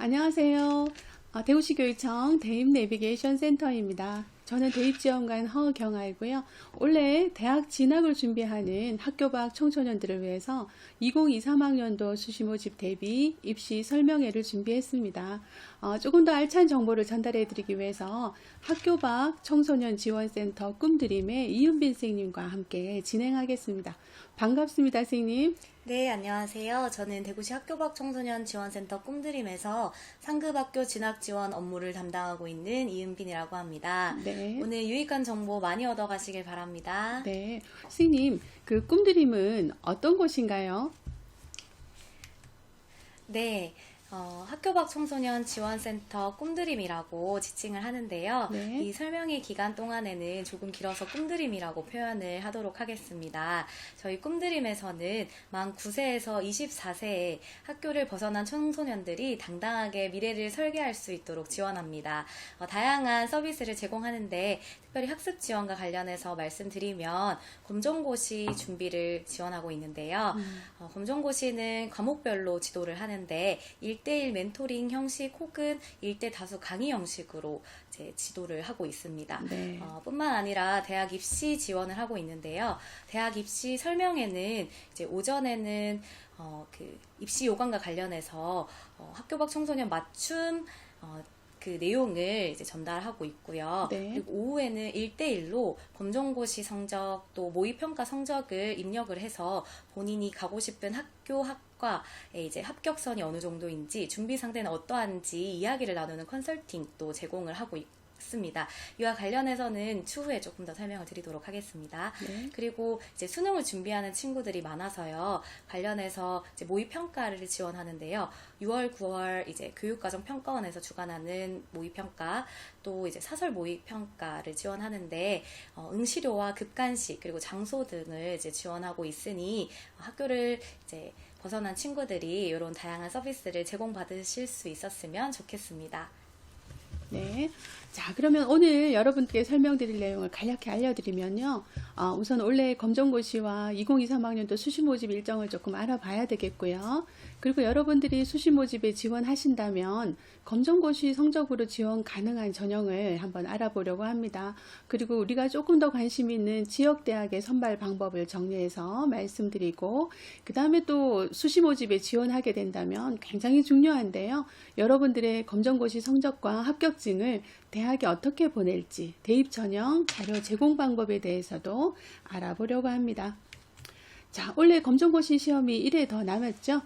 안녕하세요. 어, 대구시 교육청 대입 내비게이션 센터입니다. 저는 대입 지원관 허경아이고요. 올해 대학 진학을 준비하는 학교 밖 청소년들을 위해서 2023학년도 수시 모집 대비 입시 설명회를 준비했습니다. 어, 조금 더 알찬 정보를 전달해 드리기 위해서 학교 밖 청소년 지원센터 꿈드림의 이윤빈 선생님과 함께 진행하겠습니다. 반갑습니다, 선생님. 네, 안녕하세요. 저는 대구시 학교밖 청소년 지원센터 꿈드림에서 상급학교 진학 지원 업무를 담당하고 있는 이은빈이라고 합니다. 네. 오늘 유익한 정보 많이 얻어 가시길 바랍니다. 네. 선생님, 그 꿈드림은 어떤 곳인가요? 네. 어, 학교 밖 청소년 지원센터 꿈드림이라고 지칭을 하는데요. 네. 이 설명회 기간 동안에는 조금 길어서 꿈드림이라고 표현을 하도록 하겠습니다. 저희 꿈드림에서는 만 9세에서 24세에 학교를 벗어난 청소년들이 당당하게 미래를 설계할 수 있도록 지원합니다. 어, 다양한 서비스를 제공하는데 특별히 학습 지원과 관련해서 말씀드리면 검정고시 준비를 지원하고 있는데요. 어, 검정고시는 과목별로 지도를 하는데 1 대1 멘토링 형식 혹은 1대 다수 강의 형식으로 이제 지도를 하고 있습니다. 네. 어, 뿐만 아니라 대학 입시 지원을 하고 있는데요. 대학 입시 설명회는 이제 오전에는 어, 그 입시 요강과 관련해서 어, 학교 밖 청소년 맞춤 어, 그 내용을 이제 전달하고 있고요. 네. 그리고 오후에는 1대1로 검정고시 성적 또 모의평가 성적을 입력을 해서 본인이 가고 싶은 학교 학 과의 이제 합격선이 어느 정도인지 준비 상태는 어떠한지 이야기를 나누는 컨설팅 도 제공을 하고 있습니다. 이와 관련해서는 추후에 조금 더 설명을 드리도록 하겠습니다. 네. 그리고 이제 수능을 준비하는 친구들이 많아서요. 관련해서 모의 평가를 지원하는데요. 6월, 9월 이제 교육과정 평가원에서 주관하는 모의 평가, 또 이제 사설 모의 평가를 지원하는데 어, 응시료와 급간식 그리고 장소 등을 이제 지원하고 있으니 학교를 이제 벗어난 친구들이 이런 다양한 서비스를 제공받으실 수 있었으면 좋겠습니다. 네. 자, 그러면 오늘 여러분께 설명드릴 내용을 간략히 알려드리면요. 어, 우선 원래 검정고시와 2023학년도 수시 모집 일정을 조금 알아봐야 되겠고요. 그리고 여러분들이 수시 모집에 지원하신다면 검정고시 성적으로 지원 가능한 전형을 한번 알아보려고 합니다. 그리고 우리가 조금 더 관심 있는 지역 대학의 선발 방법을 정리해서 말씀드리고, 그 다음에 또 수시 모집에 지원하게 된다면 굉장히 중요한데요. 여러분들의 검정고시 성적과 합격증을 대학에 어떻게 보낼지, 대입 전형 자료 제공 방법에 대해서도 알아보려고 합니다. 자, 원래 검정고시 시험이 1회 더 남았죠?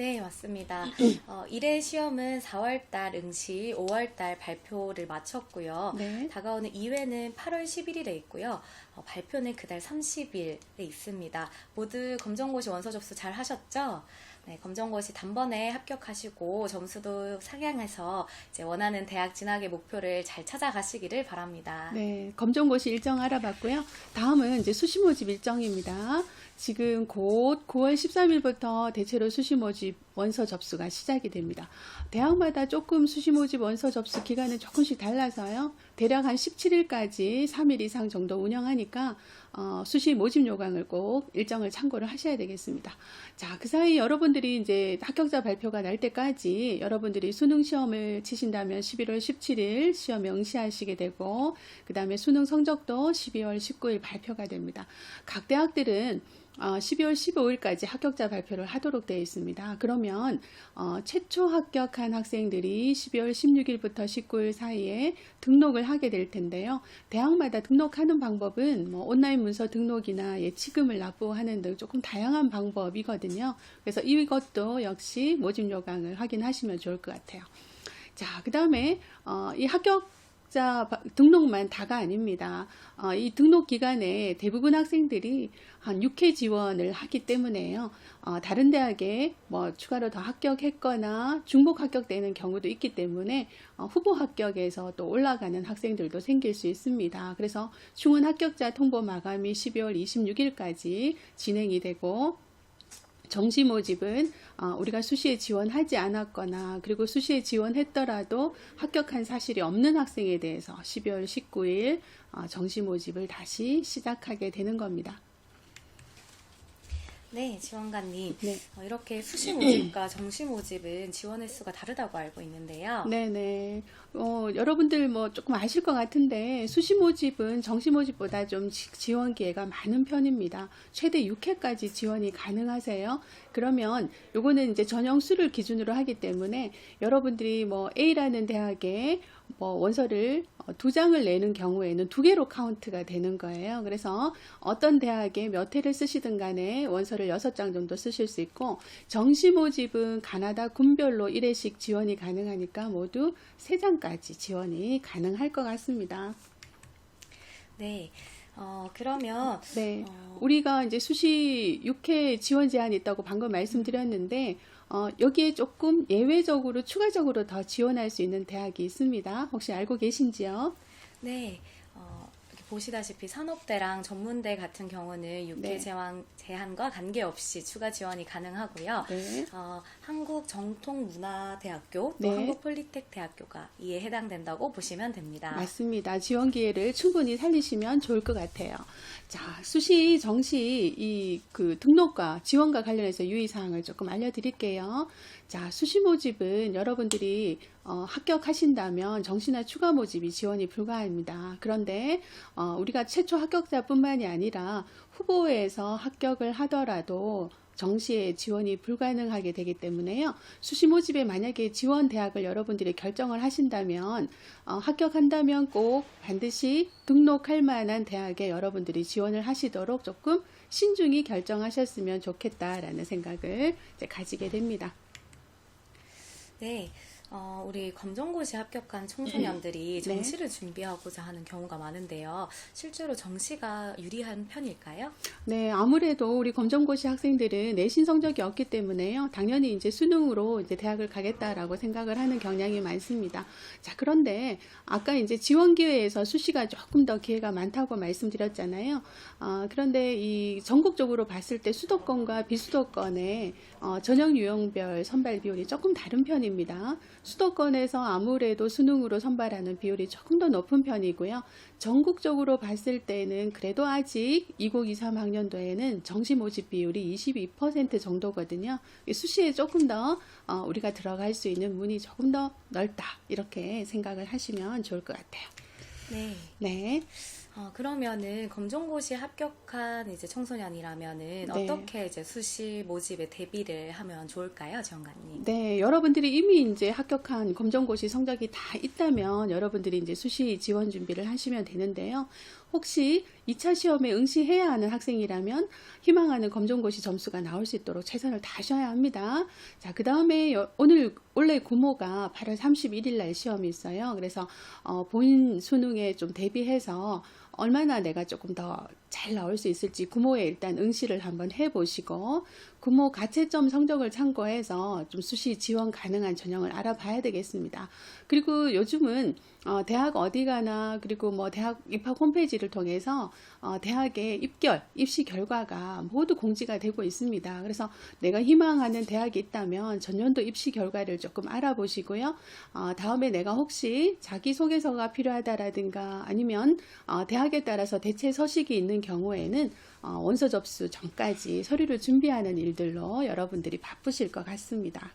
네, 맞습니다. 어, 1회 시험은 4월달 응시, 5월달 발표를 마쳤고요. 네. 다가오는 2회는 8월 11일에 있고요. 어, 발표는 그달 30일에 있습니다. 모두 검정고시 원서 접수 잘 하셨죠? 네, 검정고시 단번에 합격하시고 점수도 상향해서 이제 원하는 대학 진학의 목표를 잘 찾아가시기를 바랍니다. 네, 검정고시 일정 알아봤고요. 다음은 이제 수시 모집 일정입니다. 지금 곧 9월 13일부터 대체로 수시 모집 원서 접수가 시작이 됩니다. 대학마다 조금 수시 모집 원서 접수 기간은 조금씩 달라서요. 대략 한 17일까지 3일 이상 정도 운영하니까 어, 수시 모집 요강을 꼭 일정을 참고를 하셔야 되겠습니다. 자, 그 사이 여러분들이 이제 합격자 발표가 날 때까지 여러분들이 수능 시험을 치신다면 11월 17일 시험 응시하시게 되고, 그 다음에 수능 성적도 12월 19일 발표가 됩니다. 각 대학들은 어, 12월 15일까지 합격자 발표를 하도록 되어 있습니다. 그러면 어, 최초 합격한 학생들이 12월 16일부터 19일 사이에 등록을 하게 될 텐데요. 대학마다 등록하는 방법은 뭐 온라인 문서 등록이나 예치금을 납부하는 등 조금 다양한 방법이거든요. 그래서 이것도 역시 모집 요강을 확인하시면 좋을 것 같아요. 자, 그 다음에 어, 이 합격 자 바- 등록만 다가 아닙니다. 어, 이 등록 기간에 대부분 학생들이 한 6회 지원을 하기 때문에요. 어, 다른 대학에 뭐 추가로 더 합격했거나 중복 합격되는 경우도 있기 때문에 어, 후보 합격에서 또 올라가는 학생들도 생길 수 있습니다. 그래서 중은 합격자 통보 마감이 12월 26일까지 진행이 되고 정시 모집은 어, 우리가 수시에 지원하지 않았거나 그리고 수시에 지원했더라도 합격한 사실이 없는 학생에 대해서 12월 19일 어, 정시 모집을 다시 시작하게 되는 겁니다. 네, 지원관님. 네. 어, 이렇게 수시 모집과 정시 모집은 지원 횟수가 다르다고 알고 있는데요. 네네. 어, 여러분들 뭐 조금 아실 것 같은데 수시 모집은 정시 모집보다 좀 지- 지원 기회가 많은 편입니다. 최대 6회까지 지원이 가능하세요. 그러면 요거는 이제 전형 수를 기준으로 하기 때문에 여러분들이 뭐 A라는 대학에 뭐 원서를 어, 두 장을 내는 경우에는 두 개로 카운트가 되는 거예요. 그래서 어떤 대학에 몇 회를 쓰시든 간에 원서를 여섯 장 정도 쓰실 수 있고 정시 모집은 가나다 군별로 1회씩 지원이 가능하니까 모두 세장까지 지원이 가능할 것 같습니다. 네. 어, 그러면 네. 어, 우리가 이제 수시 6회 지원 제한이 있다고 방금 말씀드렸는데, 어, 여기에 조금 예외적으로 추가적으로 더 지원할 수 있는 대학이 있습니다. 혹시 알고 계신지요? 네. 어, 보시다시피 산업대랑 전문대 같은 경우는 6회 네. 제한, 제한과 관계없이 추가 지원이 가능하고요. 네. 어, 한국정통문화대학교 또 네. 한국폴리텍대학교가 이에 해당된다고 보시면 됩니다. 맞습니다. 지원 기회를 충분히 살리시면 좋을 것 같아요. 자, 수시 정시 이 그 등록과 지원과 관련해서 유의 사항을 조금 알려드릴게요. 자, 수시 모집은 여러분들이 어, 합격하신다면 정시나 추가 모집이 지원이 불가합니다. 그런데 어, 우리가 최초 합격자뿐만이 아니라 후보에서 합격을 하더라도 정시에 지원이 불가능하게 되기 때문에요. 수시 모집에 만약에 지원 대학을 여러분들이 결정을 하신다면 어, 합격한다면 꼭 반드시 등록할 만한 대학에 여러분들이 지원을 하시도록 조금 신중히 결정하셨으면 좋겠다라는 생각을 가지게 됩니다. 네. 어, 우리 검정고시 합격한 청소년들이 네. 정시를 준비하고자 하는 경우가 많은데요. 실제로 정시가 유리한 편일까요? 네, 아무래도 우리 검정고시 학생들은 내신 성적이 없기 때문에요. 당연히 이제 수능으로 이제 대학을 가겠다라고 생각을 하는 경향이 많습니다. 자, 그런데 아까 이제 지원 기회에서 수시가 조금 더 기회가 많다고 말씀드렸잖아요. 아, 그런데 이 전국적으로 봤을 때 수도권과 비수도권의 어, 전형 유형별 선발 비율이 조금 다른 편입니다. 수도권에서 아무래도 수능으로 선발하는 비율이 조금 더 높은 편이고요. 전국적으로 봤을 때는 그래도 아직 2023 학년도에는 정시 모집 비율이 22% 정도거든요. 수시에 조금 더 어, 우리가 들어갈 수 있는 문이 조금 더 넓다 이렇게 생각을 하시면 좋을 것 같아요. 네. 네. 어, 그러면은 검정고시 합격한 이제 청소년이라면은 네. 어떻게 이제 수시 모집에 대비를 하면 좋을까요, 지원관님? 네, 여러분들이 이미 이제 합격한 검정고시 성적이 다 있다면 여러분들이 이제 수시 지원 준비를 하시면 되는데요. 혹시 2차 시험에 응시해야 하는 학생이라면 희망하는 검정고시 점수가 나올 수 있도록 최선을 다하셔야 합니다. 자, 그 다음에 오늘 원래 구모가 8월 31일 날 시험이 있어요. 그래서 어, 본인 수능에 좀 대비해서 얼마나 내가 조금 더 잘 나올 수 있을지 구모에 일단 응시를 한번 해보시고 구모 가채점 성적을 참고해서 좀 수시 지원 가능한 전형을 알아봐야 되겠습니다. 그리고 요즘은 어, 대학 어디 가나 그리고 뭐 대학 입학 홈페이지를 통해서 어, 대학의 입결, 입시 결과가 모두 공지가 되고 있습니다. 그래서 내가 희망하는 대학이 있다면 전년도 입시 결과를 조금 알아보시고요. 어, 다음에 내가 혹시 자기소개서가 필요하다라든가 아니면 어, 대학에 따라서 대체 서식이 있는 경우에는 어, 원서 접수 전까지 서류를 준비하는 일들로 여러분들이 바쁘실 것 같습니다.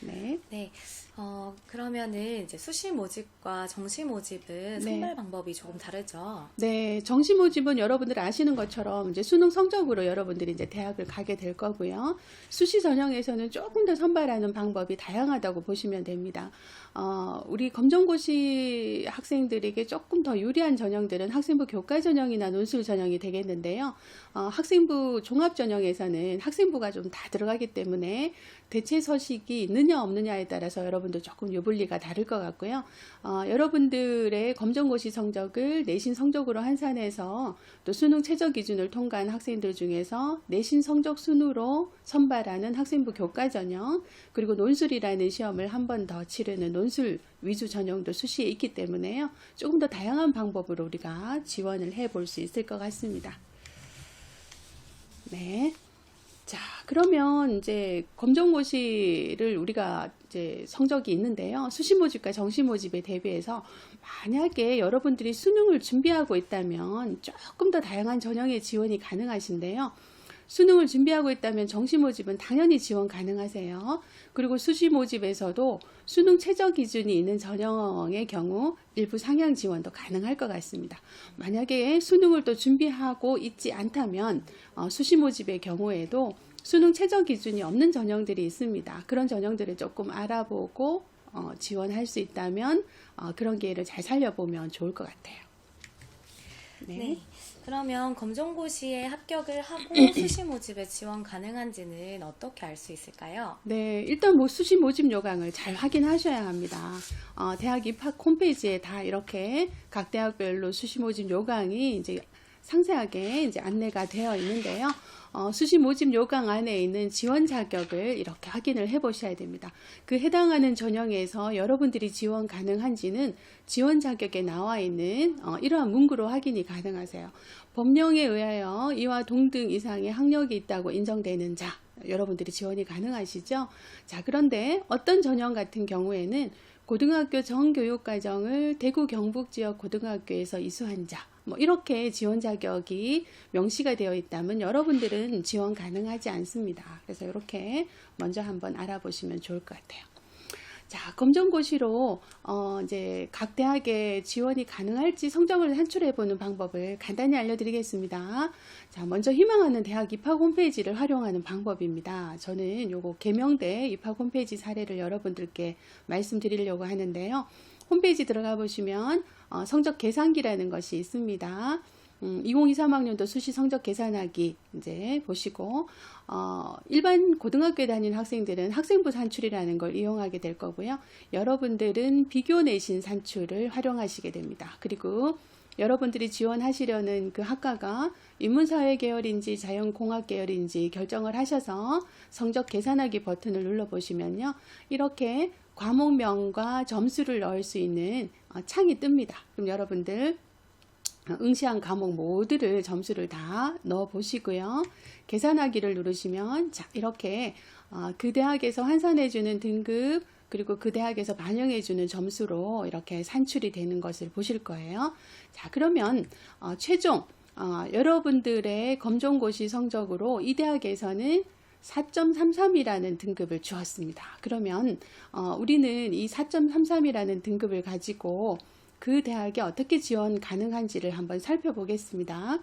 네. 네. 어, 그러면은 이제 수시 모집과 정시 모집은 네. 선발 방법이 조금 다르죠. 네, 정시 모집은 여러분들 아시는 것처럼 이제 수능 성적으로 여러분들이 이제 대학을 가게 될 거고요. 수시 전형에서는 조금 더 선발하는 방법이 다양하다고 보시면 됩니다. 어, 우리 검정고시 학생들에게 조금 더 유리한 전형들은 학생부 교과 전형이나 논술 전형이 되겠는데요. 어, 학생부 종합 전형에서는 학생부가 좀 다 들어가기 때문에 대체 서식이 있느냐 없느냐에 따라서 여러분 들 조금 유불리가 다를 것 같고요. 어, 여러분들의 검정고시 성적을 내신 성적으로 환산해서 또 수능 최저 기준을 통과한 학생들 중에서 내신 성적 순으로 선발하는 학생부 교과 전형 그리고 논술이라는 시험을 한 번 더 치르는 논술 위주 전형도 수시에 있기 때문에요. 조금 더 다양한 방법으로 우리가 지원을 해 볼 수 있을 것 같습니다. 네. 자, 그러면 이제 검정고시를 우리가 이제 성적이 있는데요. 수시 모집과 정시 모집에 대비해서 만약에 여러분들이 수능을 준비하고 있다면 조금 더 다양한 전형의 지원이 가능하신데요. 수능을 준비하고 있다면 정시 모집은 당연히 지원 가능하세요. 그리고 수시 모집에서도 수능 최저 기준이 있는 전형의 경우 일부 상향 지원도 가능할 것 같습니다. 만약에 수능을 또 준비하고 있지 않다면 어, 수시 모집의 경우에도 수능 최저 기준이 없는 전형들이 있습니다. 그런 전형들을 조금 알아보고 어, 지원할 수 있다면 어, 그런 기회를 잘 살려보면 좋을 것 같아요. 네. 그러면 검정고시에 합격을 하고 수시 모집에 지원 가능한지는 어떻게 알 수 있을까요? 네, 일단 뭐 수시 모집 요강을 잘 확인하셔야 합니다. 어, 대학 입학 홈페이지에 다 이렇게 각 대학별로 수시 모집 요강이 이제 상세하게 이제 안내가 되어 있는데요. 어, 수시 모집 요강 안에 있는 지원 자격을 이렇게 확인을 해 보셔야 됩니다. 그 해당하는 전형에서 여러분들이 지원 가능한지는 지원 자격에 나와 있는 어, 이러한 문구로 확인이 가능하세요. 법령에 의하여 이와 동등 이상의 학력이 있다고 인정되는 자, 여러분들이 지원이 가능하시죠? 자, 그런데 어떤 전형 같은 경우에는 고등학교 정교육과정을 대구 경북 지역 고등학교에서 이수한 자, 뭐 이렇게 지원 자격이 명시가 되어 있다면 여러분들은 지원 가능하지 않습니다. 그래서 이렇게 먼저 한번 알아보시면 좋을 것 같아요. 자, 검정고시로 어 이제 각 대학에 지원이 가능할지 성적을 산출해 보는 방법을 간단히 알려드리겠습니다. 자, 먼저 희망하는 대학 입학 홈페이지를 활용하는 방법입니다. 저는 요거 개명대 입학 홈페이지 사례를 여러분들께 말씀드리려고 하는데요. 홈페이지 들어가 보시면 어, 성적 계산기라는 것이 있습니다. 음, 2023학년도 수시 성적 계산하기 이제 보시고 어, 일반 고등학교에 다니는 학생들은 학생부 산출이라는 걸 이용하게 될 거고요. 여러분들은 비교 내신 산출을 활용하시게 됩니다. 그리고 여러분들이 지원하시려는 그 학과가 인문사회 계열인지 자연공학 계열인지 결정을 하셔서 성적 계산하기 버튼을 눌러 보시면요. 이렇게 과목명과 점수를 넣을 수 있는 어, 창이 뜹니다. 그럼 여러분들 응시한 과목 모두를 점수를 다 넣어 보시고요. 계산하기를 누르시면 자 이렇게 어, 그 대학에서 환산해 주는 등급 그리고 그 대학에서 반영해 주는 점수로 이렇게 산출이 되는 것을 보실 거예요. 자 그러면 어, 최종 어, 여러분들의 검정고시 성적으로 이 대학에서는 4.33이라는 등급을 주었습니다. 그러면 어, 우리는 이 4.33이라는 등급을 가지고 그 대학에 어떻게 지원 가능한지를 한번 살펴보겠습니다.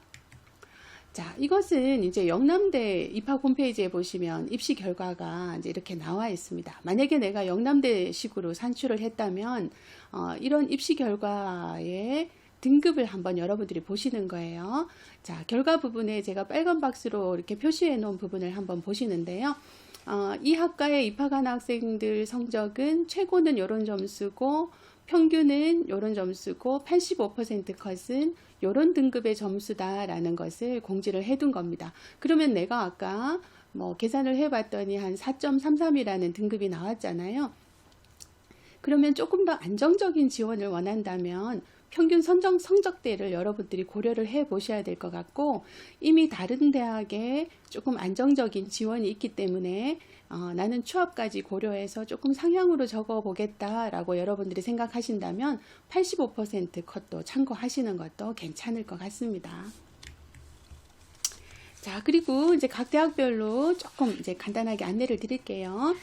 자, 이것은 이제 영남대 입학 홈페이지에 보시면 입시 결과가 이제 이렇게 나와 있습니다. 만약에 내가 영남대식으로 산출을 했다면 어, 이런 입시 결과의 등급을 한번 여러분들이 보시는 거예요. 자, 결과 부분에 제가 빨간 박스로 이렇게 표시해 놓은 부분을 한번 보시는데요. 어, 이 학과에 입학한 학생들 성적은 최고는 이런 점수고 평균은 이런 점수고 85% 컷은 이런 등급의 점수다라는 것을 공지를 해둔 겁니다. 그러면 내가 아까 뭐 계산을 해봤더니 한 4.33이라는 등급이 나왔잖아요. 그러면 조금 더 안정적인 지원을 원한다면 평균 선정 성적대를 여러분들이 고려를 해 보셔야 될 것 같고 이미 다른 대학에 조금 안정적인 지원이 있기 때문에 어, 나는 취업까지 고려해서 조금 상향으로 적어 보겠다라고 여러분들이 생각하신다면 85% 컷도 참고하시는 것도 괜찮을 것 같습니다. 자, 그리고 이제 각 대학별로 조금 이제 간단하게 안내를 드릴게요.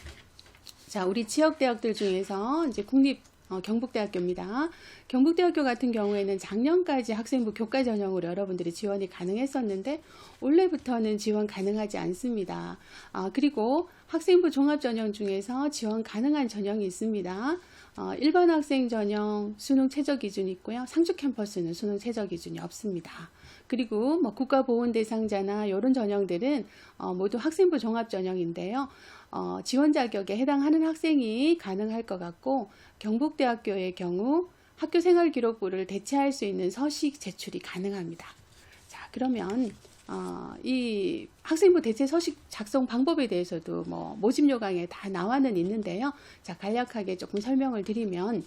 자, 우리 지역 대학들 중에서 이제 국립 어, 경북대학교입니다. 경북대학교 같은 경우에는 작년까지 학생부 교과 전형으로 여러분들이 지원이 가능했었는데 올해부터는 지원 가능하지 않습니다. 아, 그리고 학생부 종합 전형 중에서 지원 가능한 전형이 있습니다. 어, 일반 학생 전형 수능 최저 기준이 있고요. 상주 캠퍼스는 수능 최저 기준이 없습니다. 그리고 뭐 국가 보훈 대상자나 이런 전형들은 어, 모두 학생부 종합 전형인데요. 어, 지원 자격에 해당하는 학생이 가능할 것 같고 경북대학교의 경우 학교 생활 기록부를 대체할 수 있는 서식 제출이 가능합니다. 자, 그러면 어, 이 학생부 대체 서식 작성 방법에 대해서도 뭐 모집 요강에 다 나와는 있는데요. 자, 간략하게 조금 설명을 드리면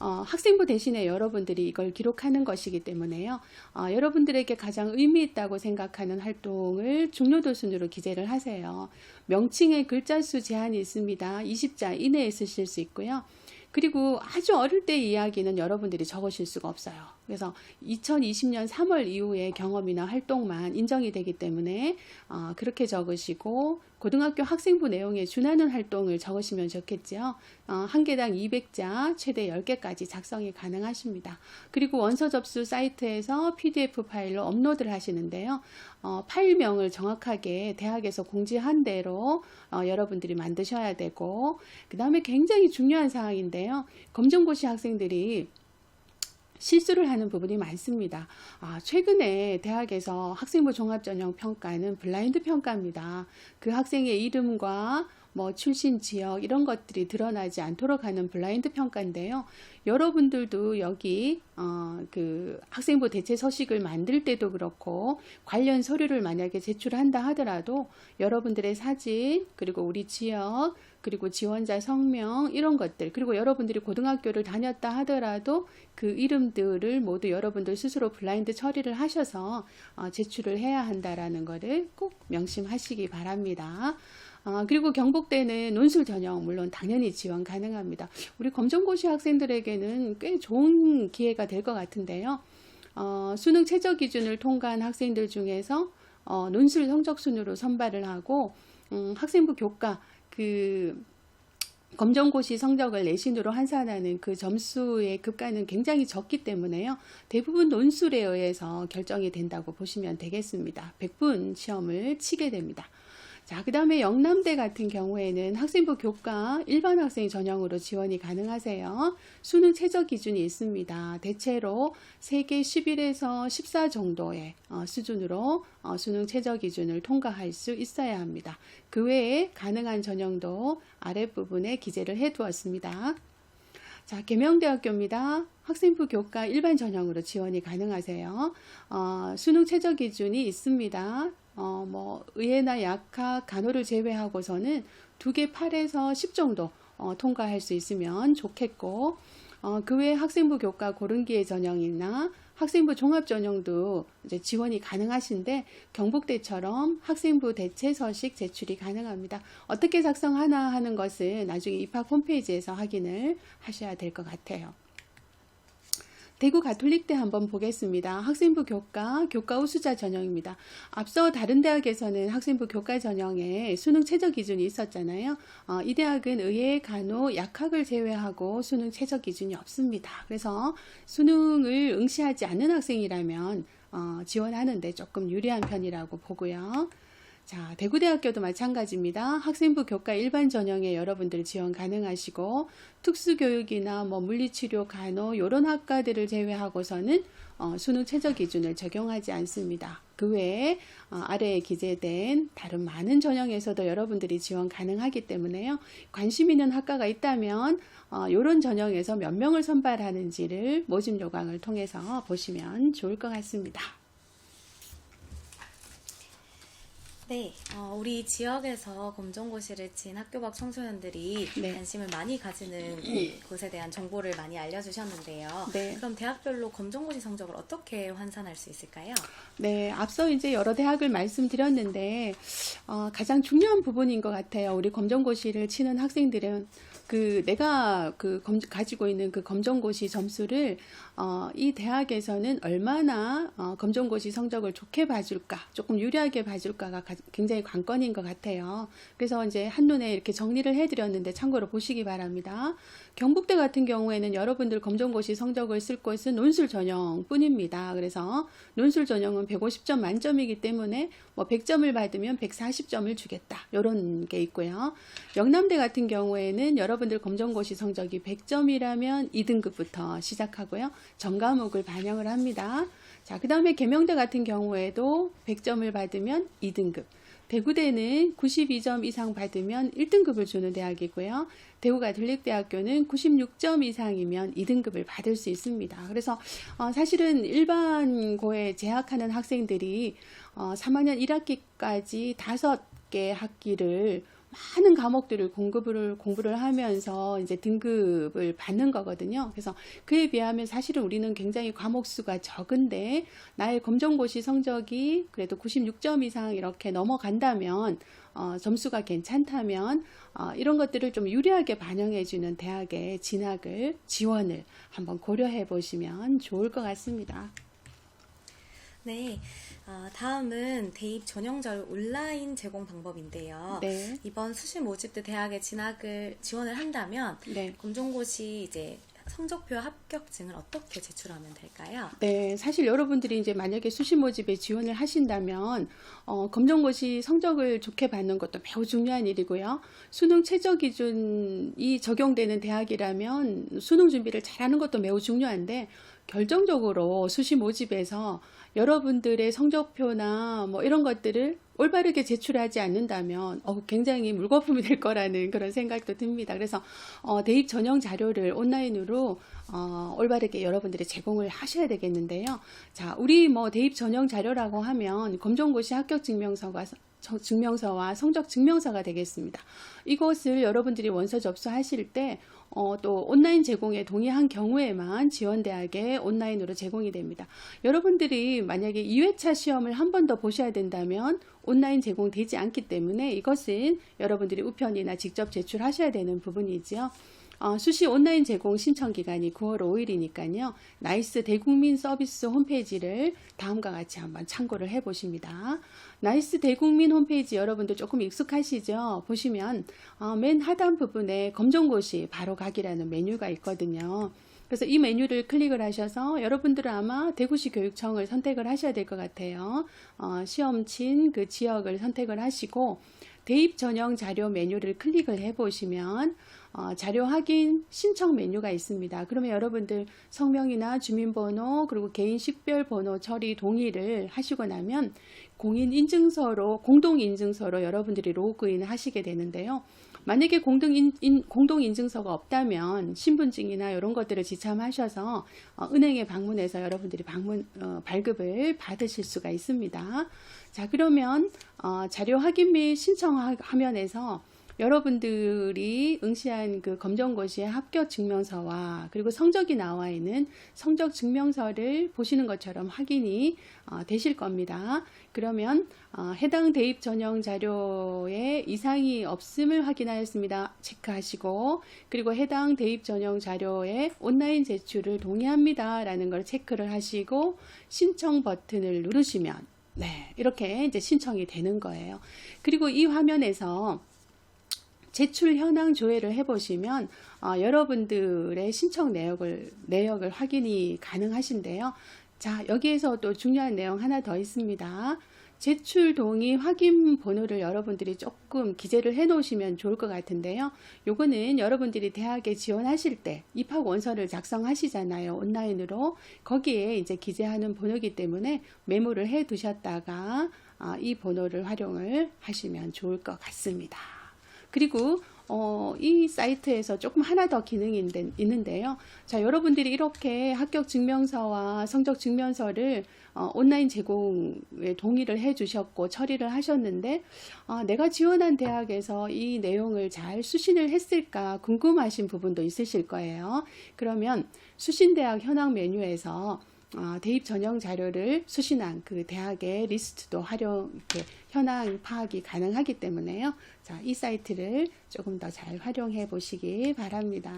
어, 학생부 대신에 여러분들이 이걸 기록하는 것이기 때문에요. 어, 여러분들에게 가장 의미 있다고 생각하는 활동을 중요도 순으로 기재를 하세요. 명칭의 글자 수 제한이 있습니다. 20자 이내에 쓰실 수 있고요. 그리고 아주 어릴 때 이야기는 여러분들이 적으실 수가 없어요. 그래서 2020년 3월 이후의 경험이나 활동만 인정이 되기 때문에 어, 그렇게 적으시고 고등학교 학생부 내용에 준하는 활동을 적으시면 좋겠죠. 어, 한 개당 200자, 최대 10개까지 작성이 가능하십니다. 그리고 원서 접수 사이트에서 PDF 파일로 업로드를 하시는데요. 어, 파일명을 정확하게 대학에서 공지한 대로 어, 여러분들이 만드셔야 되고, 그 다음에 굉장히 중요한 사항인데요. 검정고시 학생들이 실수를 하는 부분이 많습니다. 아, 최근에 대학에서 학생부 종합전형 평가는 블라인드 평가입니다. 그 학생의 이름과 뭐 출신 지역 이런 것들이 드러나지 않도록 하는 블라인드 평가인데요. 여러분들도 여기 어, 그 학생부 대체 서식을 만들 때도 그렇고 관련 서류를 만약에 제출한다 하더라도 여러분들의 사진 그리고 우리 지역 그리고 지원자 성명 이런 것들 그리고 여러분들이 고등학교를 다녔다 하더라도 그 이름들을 모두 여러분들 스스로 블라인드 처리를 하셔서 어, 제출을 해야 한다라는 것을 꼭 명심하시기 바랍니다. 아, 그리고 경북대는 논술 전형 물론 당연히 지원 가능합니다. 우리 검정고시 학생들에게는 꽤 좋은 기회가 될 것 같은데요. 어, 수능 최저 기준을 통과한 학생들 중에서 어, 논술 성적 순으로 선발을 하고 음, 학생부 교과 그 검정고시 성적을 내신으로 환산하는 그 점수의 급가는 굉장히 적기 때문에요. 대부분 논술에 의해서 결정이 된다고 보시면 되겠습니다. 100분 시험을 치게 됩니다. 자, 그 다음에 영남대 같은 경우에는 학생부 교과 일반 학생 전형으로 지원이 가능하세요. 수능 최저 기준이 있습니다. 대체로 세계 11에서 14 정도의 어, 수준으로 어, 수능 최저 기준을 통과할 수 있어야 합니다. 그 외에 가능한 전형도 아랫부분에 기재를 해 두었습니다. 자, 계명대학교입니다. 학생부 교과 일반 전형으로 지원이 가능하세요. 어, 수능 최저 기준이 있습니다. 어, 뭐, 의예나 약학, 간호를 제외하고서는 두 개 8에서 10 정도 어, 통과할 수 있으면 좋겠고, 어, 그 외에 학생부 교과 고른기의 전형이나 학생부 종합 전형도 이제 지원이 가능하신데 경북대처럼 학생부 대체 서식 제출이 가능합니다. 어떻게 작성하나 하는 것은 나중에 입학 홈페이지에서 확인을 하셔야 될 것 같아요. 대구 가톨릭대 한번 보겠습니다. 학생부 교과, 교과 우수자 전형입니다. 앞서 다른 대학에서는 학생부 교과 전형에 수능 최저 기준이 있었잖아요. 어, 이 대학은 의예, 간호, 약학을 제외하고 수능 최저 기준이 없습니다. 그래서 수능을 응시하지 않는 학생이라면 어, 지원하는데 조금 유리한 편이라고 보고요. 자, 대구대학교도 마찬가지입니다. 학생부 교과 일반 전형에 여러분들 지원 가능하시고 특수교육이나 뭐 물리치료, 간호 이런 학과들을 제외하고서는 어, 수능 최저 기준을 적용하지 않습니다. 그 외에 어, 아래에 기재된 다른 많은 전형에서도 여러분들이 지원 가능하기 때문에요. 관심 있는 학과가 있다면 어, 이런 전형에서 몇 명을 선발하는지를 모집 요강을 통해서 보시면 좋을 것 같습니다. 네, 어, 우리 지역에서 검정고시를 친 학교 밖 청소년들이 네. 관심을 많이 가지는 곳에 대한 정보를 많이 알려주셨는데요. 네. 그럼 대학별로 검정고시 성적을 어떻게 환산할 수 있을까요? 네, 앞서 이제 여러 대학을 말씀드렸는데 어, 가장 중요한 부분인 것 같아요. 우리 검정고시를 치는 학생들은 그 내가 그 검, 가지고 있는 그 검정고시 점수를 어, 이 대학에서는 얼마나 어, 검정고시 성적을 좋게 봐줄까, 조금 유리하게 봐줄까가 가- 굉장히 관건인 것 같아요. 그래서 이제 한눈에 이렇게 정리를 해드렸는데 참고로 보시기 바랍니다. 경북대 같은 경우에는 여러분들 검정고시 성적을 쓸 곳은 논술 전형뿐입니다. 그래서 논술 전형은 150점 만점이기 때문에 뭐 100점을 받으면 140점을 주겠다. 이런 게 있고요. 영남대 같은 경우에는 여러분들 검정고시 성적이 100점이라면 2등급부터 시작하고요. 전 과목을 반영을 합니다. 자, 그 다음에 계명대 같은 경우에도 100점을 받으면 2등급. 대구대는 92점 이상 받으면 1등급을 주는 대학이고요. 대구가톨릭대학교는 96점 이상이면 2등급을 받을 수 있습니다. 그래서 어, 사실은 일반고에 재학하는 학생들이 어, 3학년 1학기까지 다섯 개 학기를 많은 과목들을 공부를 공부를 하면서 이제 등급을 받는 거거든요. 그래서 그에 비하면 사실은 우리는 굉장히 과목 수가 적은데 나의 검정고시 성적이 그래도 96점 이상 이렇게 넘어간다면 어, 점수가 괜찮다면 어, 이런 것들을 좀 유리하게 반영해주는 대학에 진학을 지원을 한번 고려해 보시면 좋을 것 같습니다. 네, 어, 다음은 대입 전형절 온라인 제공 방법인데요. 네, 이번 수시 모집 때 대학에 진학을 지원을 한다면 네. 검정고시 이제 성적표 합격증을 어떻게 제출하면 될까요? 네, 사실 여러분들이 이제 만약에 수시 모집에 지원을 하신다면 어, 검정고시 성적을 좋게 받는 것도 매우 중요한 일이고요. 수능 최저 기준이 적용되는 대학이라면 수능 준비를 잘하는 것도 매우 중요한데 결정적으로 수시 모집에서 여러분들의 성적표나 뭐 이런 것들을 올바르게 제출하지 않는다면 어, 굉장히 물거품이 될 거라는 그런 생각도 듭니다. 그래서 어, 대입 전형 자료를 온라인으로 어, 올바르게 여러분들이 제공을 하셔야 되겠는데요. 자, 우리 뭐 대입 전형 자료라고 하면 검정고시 합격 증명서가 저- 증명서와 성적 증명서가 되겠습니다. 이것을 여러분들이 원서 접수하실 때 어, 또 온라인 제공에 동의한 경우에만 지원 대학에 온라인으로 제공이 됩니다. 여러분들이 만약에 2회차 시험을 한 번 더 보셔야 된다면 온라인 제공되지 않기 때문에 이것은 여러분들이 우편이나 직접 제출하셔야 되는 부분이지요. 어, 수시 온라인 제공 신청 기간이 9월 5일이니까요. 나이스 대국민 서비스 홈페이지를 다음과 같이 한번 참고를 해 보십니다. 나이스 대국민 홈페이지 여러분들 조금 익숙하시죠? 보시면 어, 맨 하단 부분에 검정고시 바로 가기라는 메뉴가 있거든요. 그래서 이 메뉴를 클릭을 하셔서 여러분들은 아마 대구시 교육청을 선택을 하셔야 될 것 같아요. 어, 시험 친 그 지역을 선택을 하시고 대입 전형 자료 메뉴를 클릭을 해 보시면 어, 자료 확인 신청 메뉴가 있습니다. 그러면 여러분들 성명이나 주민번호 그리고 개인 식별 번호 처리 동의를 하시고 나면 공인 인증서로 공동 인증서로 여러분들이 로그인 하시게 되는데요. 만약에 공동, 인, 인- 공동 인증서가 없다면 신분증이나 이런 것들을 지참하셔서 어, 은행에 방문해서 여러분들이 방문 어, 발급을 받으실 수가 있습니다. 자 그러면 어, 자료 확인 및 신청 화- 화면에서 여러분들이 응시한 그 검정고시의 합격 증명서와 그리고 성적이 나와 있는 성적 증명서를 보시는 것처럼 확인이 어, 되실 겁니다. 그러면 어, 해당 대입 전형 자료에 이상이 없음을 확인하였습니다. 체크하시고 그리고 해당 대입 전형 자료에 온라인 제출을 동의합니다 라는 걸 체크를 하시고 신청 버튼을 누르시면 네, 이렇게 이제 신청이 되는 거예요. 그리고 이 화면에서 제출 현황 조회를 해보시면 어, 여러분들의 신청 내역을 내역을 확인이 가능하신데요. 자 여기에서 또 중요한 내용 하나 더 있습니다. 제출 동의 확인 번호를 여러분들이 조금 기재를 해 놓으시면 좋을 것 같은데요. 요거는 여러분들이 대학에 지원하실 때 입학 원서를 작성하시잖아요. 온라인으로. 거기에 이제 기재하는 번호이기 때문에 메모를 해 두셨다가 아, 이 번호를 활용을 하시면 좋을 것 같습니다. 그리고 어, 이 사이트에서 조금 하나 더 기능이 있는- 있는데요. 자, 여러분들이 이렇게 합격 증명서와 성적 증명서를 어, 온라인 제공에 동의를 해 주셨고 처리를 하셨는데 아, 내가 지원한 대학에서 이 내용을 잘 수신을 했을까 궁금하신 부분도 있으실 거예요. 그러면 수신대학 현황 메뉴에서 어, 대입 전형 자료를 수신한 그 대학의 리스트도 활용, 이렇게 현황 파악이 가능하기 때문에요. 자, 이 사이트를 조금 더 잘 활용해 보시기 바랍니다.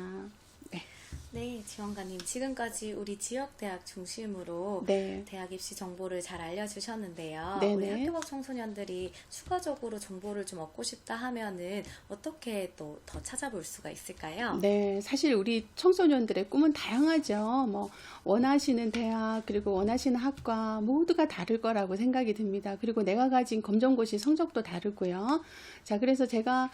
네. 네, 지원관님 지금까지 우리 지역 대학 중심으로 네. 대학 입시 정보를 잘 알려주셨는데요. 네네. 우리 학교각 청소년들이 추가적으로 정보를 좀 얻고 싶다 하면은 어떻게 또 더 찾아볼 수가 있을까요? 네, 사실 우리 청소년들의 꿈은 다양하죠. 뭐, 원하시는 대학, 그리고 원하시는 학과 모두가 다를 거라고 생각이 듭니다. 그리고 내가 가진 검정고시 성적도 다르고요. 자, 그래서 제가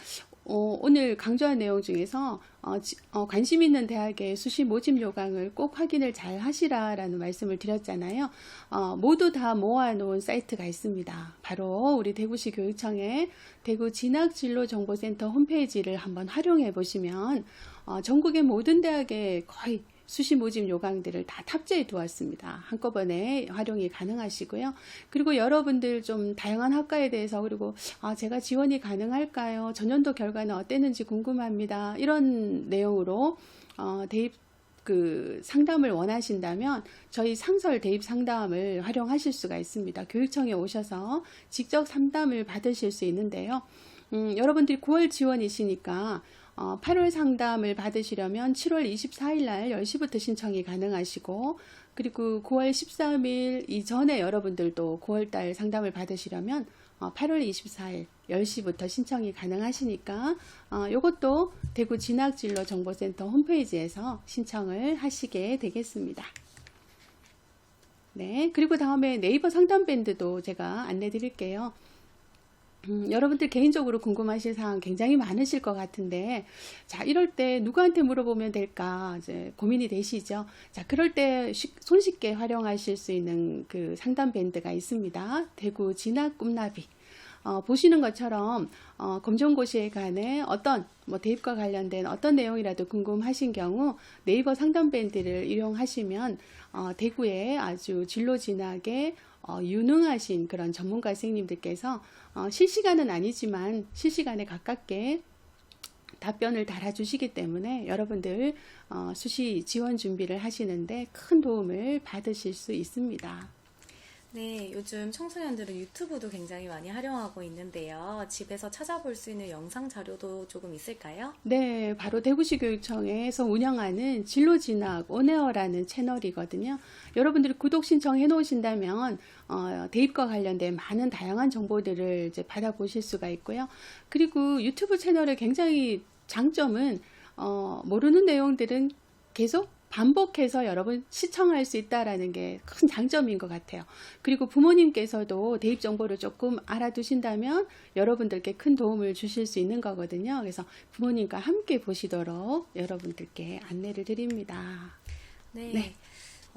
어, 오늘 강조한 내용 중에서 어, 지- 어, 관심 있는 대학의 수시 모집 요강을 꼭 확인을 잘 하시라라는 말씀을 드렸잖아요. 어, 모두 다 모아놓은 사이트가 있습니다. 바로 우리 대구시 교육청의 대구 진학진로정보센터 홈페이지를 한번 활용해 보시면 어, 전국의 모든 대학의 거의 수시 모집 요강들을 다 탑재해 두었습니다. 한꺼번에 활용이 가능하시고요. 그리고 여러분들 좀 다양한 학과에 대해서 그리고 아, 제가 지원이 가능할까요? 전년도 결과는 어땠는지 궁금합니다. 이런 내용으로 어, 대입 그 상담을 원하신다면 저희 상설 대입 상담을 활용하실 수가 있습니다. 교육청에 오셔서 직접 상담을 받으실 수 있는데요. 음, 여러분들이 9월 지원이시니까 어, 8월 상담을 받으시려면 7월 24일 날 10시부터 신청이 가능하시고 그리고 9월 13일 이전에 여러분들도 9월 달 상담을 받으시려면 어, 8월 24일 10시부터 신청이 가능하시니까 어, 이것도 대구 진학진로 정보센터 홈페이지에서 신청을 하시게 되겠습니다. 네, 그리고 다음에 네이버 상담 밴드도 제가 안내 드릴게요. 음, 여러분들 개인적으로 궁금하신 사항 굉장히 많으실 것 같은데, 자, 이럴 때 누구한테 물어보면 될까, 이제 고민이 되시죠? 자, 그럴 때 쉽- 손쉽게 활용하실 수 있는 그 상담 밴드가 있습니다. 대구 진학 꿈나비. 어, 보시는 것처럼 어, 검정고시에 관해 어떤 뭐 대입과 관련된 어떤 내용이라도 궁금하신 경우 네이버 상담 밴드를 이용하시면 어, 대구에 아주 진로 진학에 어, 유능하신 그런 전문가 선생님들께서 어, 실시간은 아니지만 실시간에 가깝게 답변을 달아주시기 때문에 여러분들 어, 수시 지원 준비를 하시는데 큰 도움을 받으실 수 있습니다. 네, 요즘 청소년들은 유튜브도 굉장히 많이 활용하고 있는데요. 집에서 찾아볼 수 있는 영상 자료도 조금 있을까요? 네, 바로 대구시 교육청에서 운영하는 진로 진학 온에어라는 채널이거든요. 여러분들이 구독 신청해 놓으신다면 어, 대입과 관련된 많은 다양한 정보들을 이제 받아보실 수가 있고요. 그리고 유튜브 채널의 굉장히 장점은 어, 모르는 내용들은 계속 반복해서 여러분 시청할 수 있다라는 게 큰 장점인 것 같아요. 그리고 부모님께서도 대입 정보를 조금 알아두신다면 여러분들께 큰 도움을 주실 수 있는 거거든요. 그래서 부모님과 함께 보시도록 여러분들께 안내를 드립니다. 네. 네.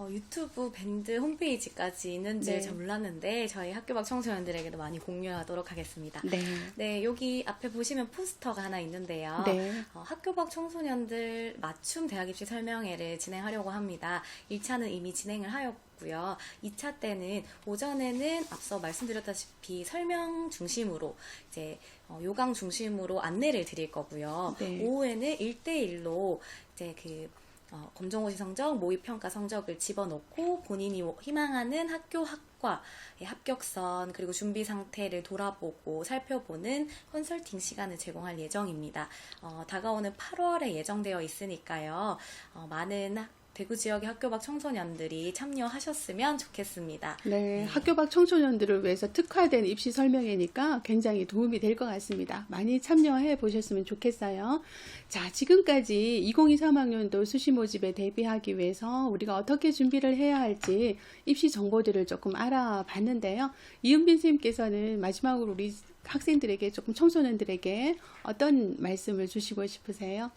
어, 유튜브 밴드 홈페이지까지 있는지 네. 잘 몰랐는데 저희 학교 밖 청소년들에게도 많이 공유하도록 하겠습니다. 네. 네, 여기 앞에 보시면 포스터가 하나 있는데요. 네. 어, 학교 밖 청소년들 맞춤 대학 입시 설명회를 진행하려고 합니다. 1차는 이미 진행을 하였고요. 2차 때는 오전에는 앞서 말씀드렸다시피 설명 중심으로 이제 어, 요강 중심으로 안내를 드릴 거고요. 네. 오후에는 1대1로 이제 그 어, 검정고시 성적, 모의평가 성적을 집어넣고 본인이 희망하는 학교 학과의 합격선 그리고 준비 상태를 돌아보고 살펴보는 컨설팅 시간을 제공할 예정입니다. 어, 다가오는 8월에 예정되어 있으니까요. 어, 많은 학- 대구 지역의 학교 밖 청소년들이 참여하셨으면 좋겠습니다. 네, 학교 밖 청소년들을 위해서 특화된 입시 설명회니까 굉장히 도움이 될 것 같습니다. 많이 참여해 보셨으면 좋겠어요. 자, 지금까지 2023학년도 수시 모집에 대비하기 위해서 우리가 어떻게 준비를 해야 할지 입시 정보들을 조금 알아봤는데요. 이은빈 선생님께서는 마지막으로 우리 학생들에게 조금 청소년들에게 어떤 말씀을 주시고 싶으세요?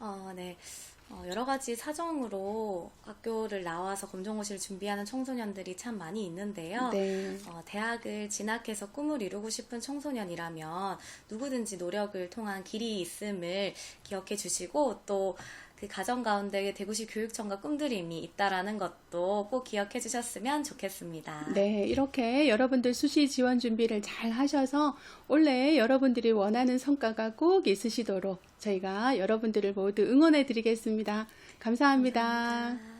어, 네. 어, 여러 가지 사정으로 학교를 나와서 검정고시를 준비하는 청소년들이 참 많이 있는데요. 네. 어, 대학을 진학해서 꿈을 이루고 싶은 청소년이라면 누구든지 노력을 통한 길이 있음을 기억해 주시고 또 그 가정 가운데 대구시 교육청과 꿈드림이 있다라는 것도 꼭 기억해 주셨으면 좋겠습니다. 네, 이렇게 여러분들 수시 지원 준비를 잘 하셔서 올해 여러분들이 원하는 성과가 꼭 있으시도록 저희가 여러분들을 모두 응원해 드리겠습니다. 감사합니다. 감사합니다.